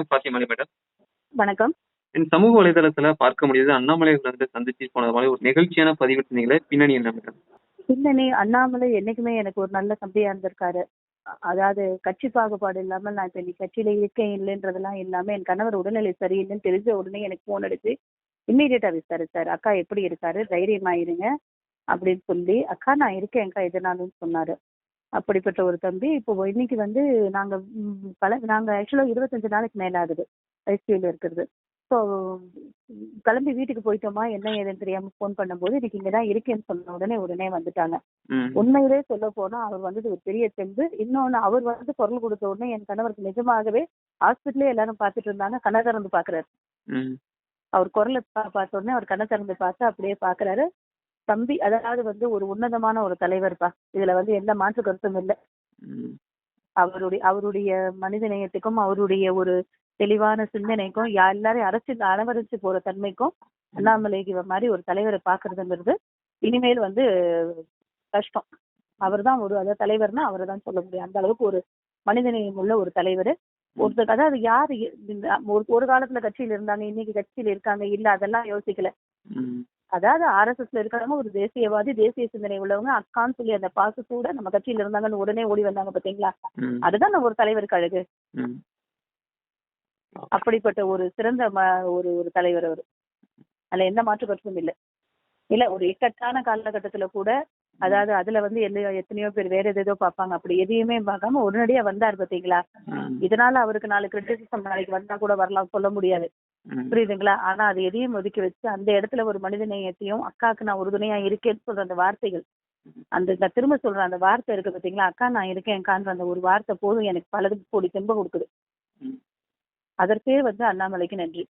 பாத்தியமணி madam. வணக்கம். என் சமூக வலைதளத்துல பார்க்க முடியுது. அண்ணாமலை வந்து சந்திச்சு போனது மாரி ஒரு நெகிழ்ச்சியான பதிவிட்டிருந்தீங்களே, பின்னணி என்ன மேடம்? பின்னணி அண்ணாமலை என்னைக்குமே எனக்கு ஒரு நல்ல தம்பியா இருந்திருக்காரு. அதாவது கட்சி பாகுபாடு இல்லாம நான் இப்ப இன்னைக்கு கட்சியில இருக்கேன் இல்லைன்றதெல்லாம் இல்லாம என் கணவர் உடல்நிலை சரியில்லைன்னு தெரிஞ்ச உடனே எனக்கு ஃபோன் அடிச்சு இம்மீடியட்டா விசாரிச்சாரு. அக்கா எப்படி இருக்காரு? தைரியமா இருங்க அப்படின்னு சொல்லி, அக்கா நான் இருக்கேன்க்கா எதுனாலும் சொன்னாரு. அப்படிப்பட்ட ஒரு தம்பி இப்போ இன்னைக்கு வந்து நாங்க பல நாங்க ஆக்சுவலா 25 நாளைக்கு மேல ஆகுது ஐசியூல இருக்கிறது. ஸோ கிளம்பி வீட்டுக்கு போயிட்டோமா என்ன ஏதுன்னு தெரியாம ஃபோன் பண்ணும்போது இன்னைக்கு இங்க தான் இருக்கேன்னு சொன்ன உடனே உடனே வந்துட்டாங்க. உண்மையிலே சொல்ல போனா அவர் வந்தது ஒரு பெரிய தெம்பு. இன்னொன்னு அவர் வந்து குரல் கொடுத்த உடனே என் கணவருக்கு நிஜமாகவே ஹாஸ்பிட்டலே எல்லாரும் பார்த்துட்டு இருந்தாங்க. கண்ண திறந்து பார்க்குறாரு. ம். அவர் குரல பா பார்த்த உடனே அவர் கண்ண திறந்து பார்த்து அப்படியே பார்க்குறாரு. தம்பி அதாவது வந்து ஒரு உன்னதமான ஒரு தலைவர்ப்பா. இதுல வந்து எந்த மாற்று கருத்தும் இல்ல. அவருடைய அவருடைய மனித நேயத்துக்கும், அவருடைய ஒரு தெளிவான சிந்தனைக்கும், யா எல்லாரையும் அரசு அரவணைச்சு போற தன்மைக்கும், அண்ணாமலைக்கு மாரி ஒரு தலைவர பார்க்கறதுங்கிறது இனிமேல் வந்து கஷ்டம். அவர்தான் ஒரு அதாவது தலைவர்னா அவர தான் சொல்ல முடியும். அந்த அளவுக்கு ஒரு மனிதநேயம் உள்ள ஒரு தலைவரு. ஒருத்தர் அதாவது யாரு ஒரு ஒரு காலத்துல கட்சியில இருந்தாங்க, இன்னைக்கு கட்சியில இருக்காங்க, இல்ல அதெல்லாம் யோசிக்கல. அதாவது ஆர்எஸ்எஸ்ல இருக்கிறவங்க ஒரு தேசியவாதி, தேசிய சிந்தனை உள்ளவங்க, அக்கான்னு சொல்லி அந்த பாசத்தோட நம்ம கட்சியில இருந்தாங்கன்னு உடனே ஓடி வந்தாங்க பாத்தீங்களா? அதுதான் ஒரு தலைவருக்கு அழகு. ம். அப்படிப்பட்ட ஒரு சிறந்த ஒரு ஒரு தலைவர் அவரு. அதுல எந்த மாற்று கருத்தும் இல்ல. இல்ல ஒரு இக்கட்டான காலகட்டத்துல கூட அதாவது அதுல வந்து எல்லையோ எத்தனையோ பேர் வேற ஏதேதோ பார்ப்பாங்க. அப்படி எதையுமே பார்க்காம உடனடியா வந்தாரு பாத்தீங்களா? இதனால அவருக்கு நாலு கிரிட்டிசிசம் நாளைக்கு வந்தா கூட வரலாம் சொல்ல முடியாது. புரியுதுங்களா? ஆனா அது எதையும் ஒதுக்கி வச்சு அந்த இடத்துல ஒரு மனித நேயத்தையும், அக்காக்கு நான் உறுதுணையா இருக்கேன்னு சொல்ற அந்த வார்த்தைகள். அந்த நான் திரும்ப சொல்றேன் அந்த வார்த்தை இருக்கு பாத்தீங்களா? அக்கா நான் இருக்கேன்க்கான்ற அந்த ஒரு வார்த்தை போதும் எனக்கு பலது கோடி தெம்ப கொடுக்குது. அதற்கே வந்து அண்ணாமலைக்கு நன்றி.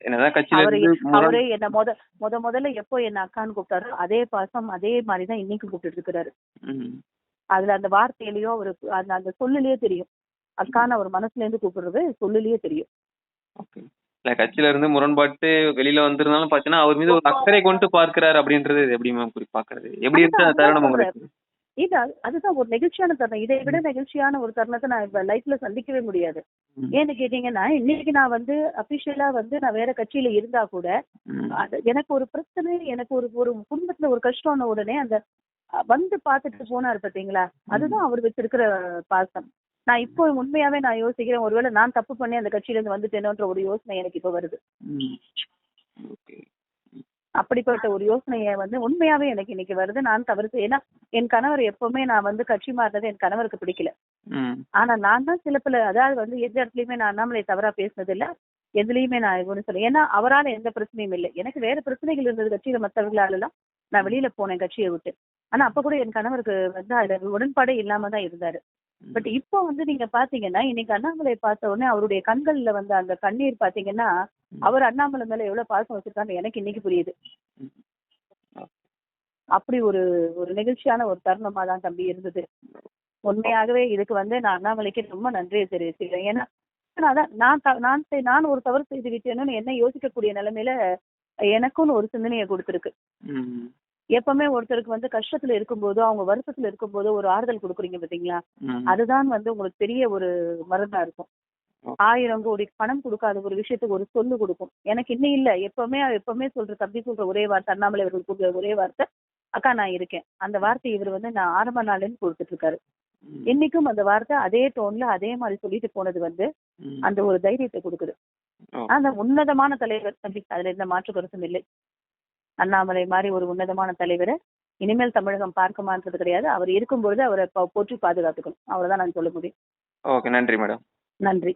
என்னதான் கட்சியில அவரு அவரே என்ன மொத மொத முதல்ல எப்போ என்ன அக்கான்னு கூப்பிட்டாரோ அதே பாசம் அதே மாரி தான் இன்னைக்கும் கூப்பிட்டுட்டு இருக்கிறாரு. அதுல அந்த வார்த்தையிலயோ ஒரு அந்த அந்த சொல்லுலயே தெரியும். அக்கான்னு அவர் மனசுல இருந்து கூப்பிடுறது சொல்லுலயே தெரியும். ஓகே. இல்ல கட்சியில இருந்து முரண்பாட்டு வெளியில வந்திருந்தாலும் பாத்தீங்கன்னா, அவர் மீது ஒரு அக்கறை கொண்டு பார்க்கிறாரு அப்படின்றது எப்படி மேம் குறி பார்க்கறது? எப்படி அதுதான் தருணம் உங்களுக்கு? அது- அதுதான் ஒரு நெகிழ்ச்சியான தருணம். இதை விட நெகிழ்ச்சியான ஒரு தருணத்தை நான் லைஃப்ல சந்திக்கவே முடியாது. ஏன்னு கேட்டீங்கன்னா, இன்னைக்கு நான் வந்து அபிஷியலா வந்து நான் வேற கட்சியில இருந்தா கூட, எனக்கு ஒரு பிரச்சனை, எனக்கு ஒரு ஒரு குடும்பத்துல ஒரு கஷ்டம்ன உடனே அந்த வந்து பார்த்துட்டு போனாரு பாத்தீங்களா? அதுதான் அவர் வச்சிருக்கிற பாசம். நான் இப்போ உண்மையாவே நான் யோசிக்கிறேன். ஒருவேளை நான் தப்பு பண்ணி அந்த கட்சியில இருந்து வந்துட்டேனோன்ற ஒரு யோசனை எனக்கு இப்ப வருது. அப்படிப்பட்ட ஒரு யோசனைய வந்து உண்மையாவே எனக்கு இன்னைக்கு வருது. நான் தவறு ஏன்னா என் கணவர் எப்பவுமே நான் வந்து கட்சி மாறுனது என் கணவருக்கு பிடிக்கல. ஆனா நான் தான் சில பல அதாவது வந்து எந்த இடத்துலயுமே நான் அண்ணாமலை தவறா பேசினது இல்ல. எதுலயுமே நான் ஒண்ணும் சொல்ல ஏன்னா அவரால எந்த பிரச்சனையும் இல்ல. எனக்கு வேற பிரச்சனைகள் இருந்தது கட்சியில மத்தவங்களாலலாம் நான் வெளியில போனேன் கட்சிய விட்டு. ஆனா அப்ப கூட என் கணவருக்கு வந்து அதுல உடன்பாடே இல்லாம தான் இருந்தாரு. பட் இப்போ வந்து நீங்க பாத்தீங்கன்னா, இன்னைக்கு அண்ணாமலை பார்த்த உடனே அவருடைய கண்கள்ல வந்த அந்த கண்ணீர் பாத்தீங்கன்னா, அவர் அண்ணாமலை மேல எவ்வளவு பாசம் வச்சிருக்காருன்னு எனக்கு இன்னைக்கு புரியுது. அப்படி ஒரு ஒரு நெகிழ்ச்சியான ஒரு தருணமா தான் தம்பி இருந்தது. உண்மையாகவே இதுக்கு வந்து நான் அண்ணாமலைக்கு ரொம்ப நன்றியை தெரிவிச்சுக்கிறேன். ஏன்னா அதான் நான் நான் நான் ஒரு தவறு செய்து விட்டேனோன்னு என்ன யோசிக்கக்கூடிய நிலைமையில எனக்குன்னு ஒரு சிந்தனைய குடுத்திருக்கு. எப்பவுமே ஒருத்தருக்கு வந்து கஷ்டத்துல இருக்கும்போதோ, அவங்க வருத்தத்துல இருக்கும்போதோ ஒரு ஆறுதல் குடுக்குறீங்க பாத்தீங்களா? அதுதான் வந்து உங்களுக்கு பெரிய ஒரு மருந்தா இருக்கும். 1000 கோடி பணம் குடுக்காத ஒரு விஷயத்துக்கு ஒரு சொல்லு குடுக்கும். எனக்கு இன்னும் இல்ல. எப்பவுமே எப்பவுமே சொல்ற தம்பி சொல்ற ஒரே வார்த்தை அண்ணாமலை அவர்கள் கூறுற ஒரே வார்த்தை, அக்கா நான் இருக்கேன். அந்த வார்த்தை இவர் வந்து நான் ஆரம்ப நாள்ல இருந்து குடுத்துட்டு இருக்காரு. இன்னைக்கும் அந்த வார்த்தை அதே டோன்ல அதே மாரி சொல்லிட்டு போனது வந்து. அந்த ஒரு தைரியத்தை குடுக்குது. அந்த உன்னதமான தலைவர் தம்பி. அதுல எந்த மாற்று கருத்தும் இல்லை. அண்ணாமலை மாரி ஒரு உன்னதமான தலைவர இனிமேல் தமிழகம் பார்க்குமான்றது கிடையாது. அவர் இருக்கும்பொழுது அவர போற்றி பாதுகாத்துக்கணும். அவ்வளவுதான் நான் சொல்ல முடியும். ஓகே. நன்றி மேடம். நன்றி.